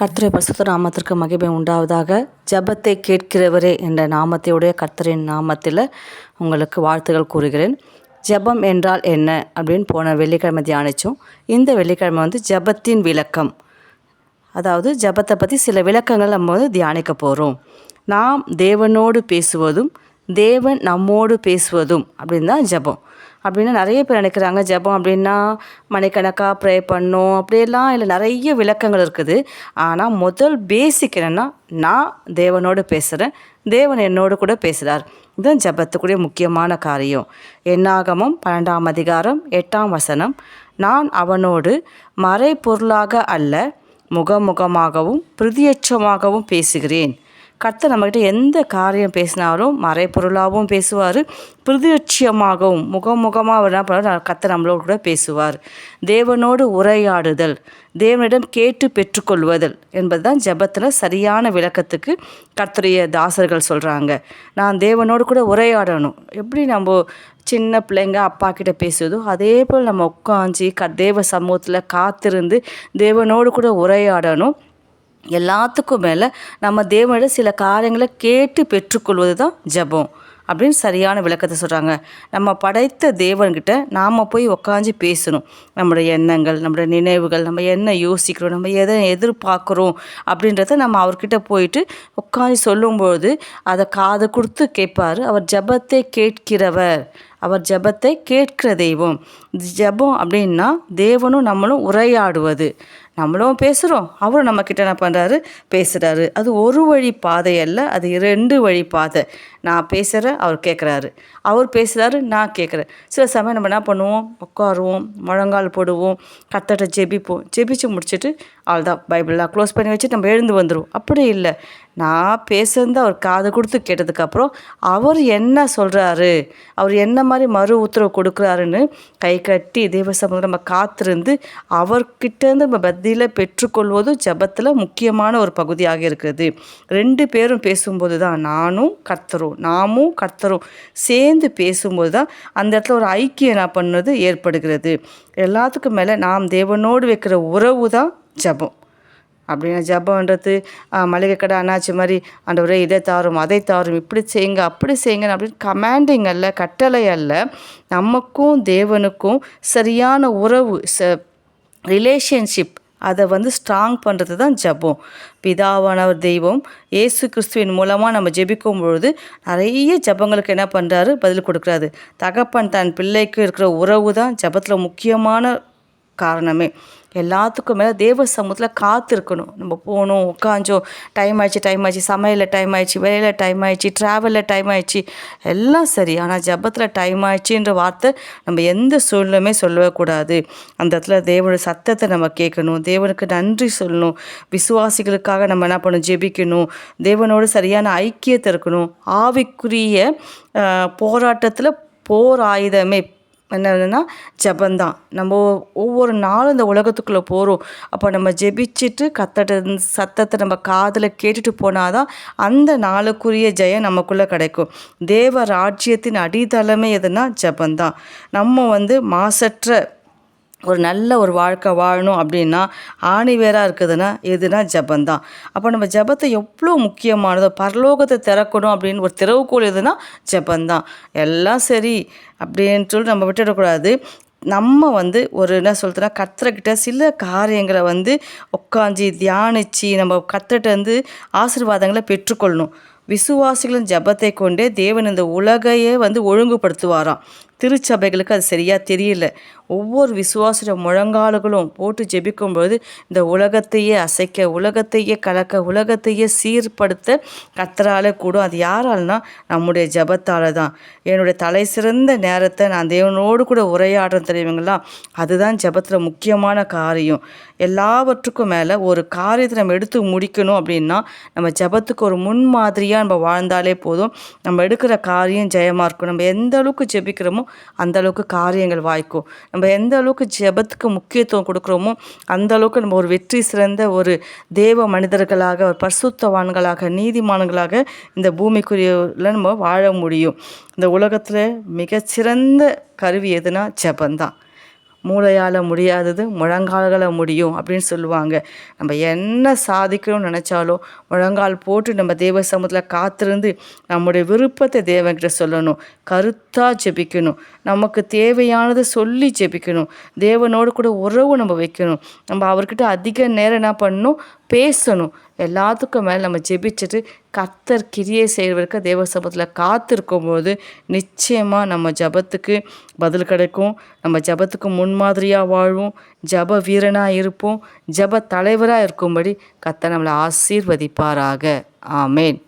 கர்த்தரை பசுத்த நாமத்திற்கு மகிமை உண்டாவதாக. ஜெபத்தை கேட்கிறவரே என்ற நாமத்தையுடைய கர்த்தரின் நாமத்தில் உங்களுக்கு வாழ்த்துகள் கூறுகிறேன். ஜெபம் என்றால் என்ன அப்படின்னு போன வெள்ளிக்கிழமை தியானித்தோம் இந்த வெள்ளிக்கிழமை வந்து ஜெபத்தின் விளக்கம். அதாவது ஜெபத்தை பற்றி சில விளக்கங்கள் நம்ம வந்து தியானிக்க போகிறோம் நாம் தேவனோடு பேசுவதும் தேவன் நம்மோடு பேசுவதும் அப்படின்னு தான் ஜெபம். அப்படின்னா நிறைய பேர் நினைக்கிறாங்க ஜெபம் அப்படின்னா மணிக்கணக்காக ப்ரே பண்ணும் அப்படியெல்லாம் இல்லை நிறைய விளக்கங்கள் இருக்குது. ஆனால் முதல் பேசிக் என்னென்னா நான் தேவனோடு பேசுகிறேன் தேவன் என்னோடு கூட பேசுகிறார் இதுதான் ஜபத்துக்குரிய முக்கியமான காரியம். என்னாகமும் பன்னெண்டாம் அதிகாரம் எட்டாம் வசனம் நான் அவனோடு மறைபொருளாக அல்ல முகமுகமாகவும் பிரதியட்சமாகவும் பேசுகிறேன். கர்த்தர் நம்மக்கிட்ட எந்த காரியம் பேசினாலும் மறைப்பொருளாகவும் பேசுவார். பிரதிலட்சியமாகவும் முகமுகமாக அவர் என்ன பண்ணுவார்? கர்த்தர் நம்மளோட கூட பேசுவார். தேவனோடு உரையாடுதல் தேவனிடம் கேட்டு பெற்றுக்கொள்வதல் என்பது தான் ஜெபத்தில் சரியான விளக்கத்துக்கு கர்த்தருடைய தாசர்கள் சொல்கிறாங்க நான் தேவனோடு கூட உரையாடணும். எப்படி நம்ம சின்ன பிள்ளைங்க அப்பா கிட்ட பேசுவதோ அதே போல் நம்ம உட்காந்து க தேவ சமூகத்தில் காத்திருந்து தேவனோடு கூட உரையாடணும். எல்லாத்துக்கும் மேலே நம்ம தேவனிடம் சில காரியங்களை கேட்டு பெற்றுக்கொள்வது தான் ஜெபம் அப்படின்னு சரியான விளக்கத்தை சொல்கிறாங்க நம்ம படைத்த தேவன்கிட்ட நாம் போய் உக்காஞ்சி பேசணும். நம்மளுடைய எண்ணங்கள் நம்மளுடைய நினைவுகள் நம்ம என்ன யோசிக்கிறோம் நம்ம எதை எதிர்பார்க்குறோம் அப்படின்றத நம்ம அவர்கிட்ட போயிட்டு உட்காந்து சொல்லும்பொழுது அதை காது கொடுத்து கேட்பார். அவர் ஜெபத்தை கேட்கிறவர். அவர் ஜெபத்தை கேட்கிற தெய்வம். ஜெபம் அப்படின்னா தேவனும் நம்மளும் உரையாடுவது. நம்மளும் பேசுகிறோம் அவரும் நம்மக்கிட்ட என்ன பண்ணுறாரு பேசுகிறாரு அது ஒரு வழி பாதை அல்ல அது ரெண்டு வழி பாதை. நான் பேசுகிறேன் அவர் கேட்குறாரு அவர் பேசுகிறாரு நான் கேட்குறேன் சில சமயம் நம்ம என்ன பண்ணுவோம்? உட்காருவோம் முழங்கால் போடுவோம் கத்தட்ட ஜெபிப்போம். ஜெபிச்சு முடிச்சுட்டு அவ்வளோதான் பைபிளெலாம் க்ளோஸ் பண்ணி வச்சுட்டு நம்ம எழுந்து வந்துடுவோம் அப்படி இல்லை. நான் பேசுறது அவர் காது கொடுத்து கேட்டதுக்கப்புறம் அவர் என்ன சொல்கிறாரு அவர் என்ன மாதிரி மறு உத்தரவு கொடுக்குறாருன்னு கை கட்டி தேவ சமூகம் நம்ம காத்திருந்து அவர்கிட்டேருந்து நம்ம பத்தியில் பெற்றுக்கொள்வதும் ஜபத்தில் முக்கியமான ஒரு பகுதியாக இருக்குது. ரெண்டு பேரும் பேசும்போது தான் நானும் கர்த்தரும் நாமும் கர்த்தரும் சேர்ந்து பேசும்போது தான் அந்த இடத்துல ஒரு ஐக்கியம் என்ன பண்ணுறது ஏற்படுகிறது. எல்லாத்துக்கும் மேலே நாம் தேவனோடு வைக்கிற உறவு தான் ஜபம். அப்படின்னா ஜபம்ன்றது மளிகை கடை அண்ணாச்சி மாதிரி ஆண்டவரே இதை தாரும் அதை தாரும் இப்படி செய்யுங்க அப்படி செய்யுங்க அப்படின்னு கமாண்டிங் அல்ல கட்டளை அல்ல. நமக்கும் தேவனுக்கும் சரியான உறவு ச ரிலேஷன்ஷிப் அதை வந்து ஸ்ட்ராங் பண்ணுறது தான் ஜபம். பிதாவானவர் தெய்வம் இயேசு கிறிஸ்துவின் மூலமாக நம்ம ஜெபிக்கும் பொழுது நிறைய ஜபங்களுக்கு என்ன பண்ணுறாரு பதில் கொடுக்குறாரு. தகப்பன் தன் பிள்ளைக்கு இருக்கிற உறவு தான் ஜபத்தில் முக்கியமான காரணமே. எல்லாத்துக்கும் மேலே தேவ சமூகத்தில் காத்திருக்கணும். நம்ம போகணும் உட்காந்தோம் டைம் ஆயிடுச்சு டைம் ஆயிடுச்சு சமையலில் டைம் ஆயிடுச்சு வேலையில் டைம் ஆயிடுச்சு ட்ராவலில் டைம் ஆயிடுச்சு எல்லாம் சரி. ஆனால் ஜபத்தில் டைம் ஆயிடுச்சுன்ற வார்த்தை நம்ம எந்த சூழ்நிலையுமே சொல்லவே கூடாது. அந்த இடத்துல தேவனுடைய சத்தத்தை நம்ம கேட்கணும். தேவனுக்கு நன்றி சொல்லணும். விசுவாசிகளுக்காக நம்ம என்ன பண்ணணும்? ஜெபிக்கணும். தேவனோடு சரியான ஐக்கியத்தை இருக்கணும். ஆவிக்குரிய போராட்டத்தில் போர் ஆயுதமே என்னென்னா ஜபந்தான். நம்ம ஒவ்வொரு நாளும் இந்த உலகத்துக்குள்ளே போகிறோம் அப்போ நம்ம ஜெபிச்சுட்டு கத்தட்ட சத்தத்தை நம்ம காதில் கேட்டுட்டு போனால் தான் அந்த நாளுக்குரிய ஜெயம் நமக்குள்ளே கிடைக்கும். தேவ ராஜ்யத்தின் அடித்தளமே எதுனா ஜபந்தான். நம்ம வந்து மாசற்ற ஒரு நல்ல ஒரு வாழ்க்கை வாழணும் அப்படின்னா ஆணி வேறாக இருக்குதுன்னா எதுனா ஜபந்தான். அப்போ நம்ம ஜபத்தை எவ்வளோ முக்கியமானதோ பரலோகத்தை திறக்கணும் அப்படின்னு ஒரு திறவுகோல் எதுனா ஜபந்தான். எல்லாம் சரி அப்படின்னு சொல்லி நம்ம விட்டுடக்கூடாது. நம்ம வந்து ஒரு என்ன சொல்கிறதுனா கத்துறக்கிட்ட சில காரியங்களை வந்து உட்காந்து தியானித்து நம்ம கத்துகிட்ட வந்து ஆசீர்வாதங்களை பெற்றுக்கொள்ளணும். விசுவாசிகளின் ஜபத்தை கொண்டே தேவன் இந்த உலகையே வந்து ஒழுங்குபடுத்துவாராம். திருச்சபைகளுக்கு அது சரியாக தெரியல. ஒவ்வொரு விசுவாச முழங்காலுகளும் போட்டு ஜெபிக்கும்போது இந்த உலகத்தையே அசைக்க உலகத்தையே கலக்க உலகத்தையே சீர்படுத்த கத்தரால கூடும். அது யாரால்னா நம்முடைய ஜபத்தால் தான் என்னுடைய தலை சிறந்த நேரத்தை நான் தேவனோடு கூட உரையாடுற தெரியுங்களா அதுதான் ஜபத்தில் முக்கியமான காரியம். எல்லாவற்றுக்கும் மேலே ஒரு காரியத்தை நம்ம எடுத்து முடிக்கணும் அப்படின்னா நம்ம ஜபத்துக்கு ஒரு முன்மாதிரியாக நம்ம வாழ்ந்தாலே போதும். நம்ம எடுக்கிற காரியம் ஜெயமாக இருக்கும். நம்ம எந்த அளவுக்கு ஜெபிக்கிறோமோ அந்த அளவுக்கு காரியங்கள் வாய்க்கும். நம்ம எந்த அளவுக்கு ஜெபத்துக்கு முக்கியத்துவம் கொடுக்குறோமோ அந்த அளவுக்கு நம்ம ஒரு வெற்றி சிறந்த ஒரு தேவ மனிதர்களாக ஒரு பரிசுத்தவான்களாக நீதிமான்களாக இந்த பூமிக்குரிய நம்ம வாழ முடியும். இந்த உலகத்தில் மிகச்சிறந்த கருவி எதுனா ஜபந்தான். மூளையால் முடியாதது முழங்கால்களை முடியும் அப்படின்னு சொல்லுவாங்க. நம்ம என்ன சாதிக்கணும்னு நினச்சாலும் முழங்கால் போட்டு நம்ம தேவ சமூகத்தில் காத்திருந்து நம்முடைய விருப்பத்தை தேவன்கிட்ட சொல்லணும். கருத்தாக ஜெபிக்கணும். நமக்கு தேவையானதை சொல்லி ஜெபிக்கணும். தேவனோடு கூட உறவு நம்ம வைக்கணும். நம்ம அவர்கிட்ட அதிக நேரம் என்ன பண்ணணும்? பேசணும். எல்லாத்துக்கும் மேலே நம்ம ஜெபிச்சுட்டு கர்த்தர் கிரியை செய்வதற்கு தேவ சபத்தில் காத்திருக்கும் போது நிச்சயமாக நம்ம ஜபத்துக்கு பதில் கிடைக்கும். நம்ம ஜபத்துக்கு முன்மாதிரியாக வாழ்வோம். ஜப வீரனாக இருப்போம். ஜப தலைவராக இருக்கும்படி கர்த்தர் நம்மளை ஆசீர்வதிப்பாராக. ஆமேன்.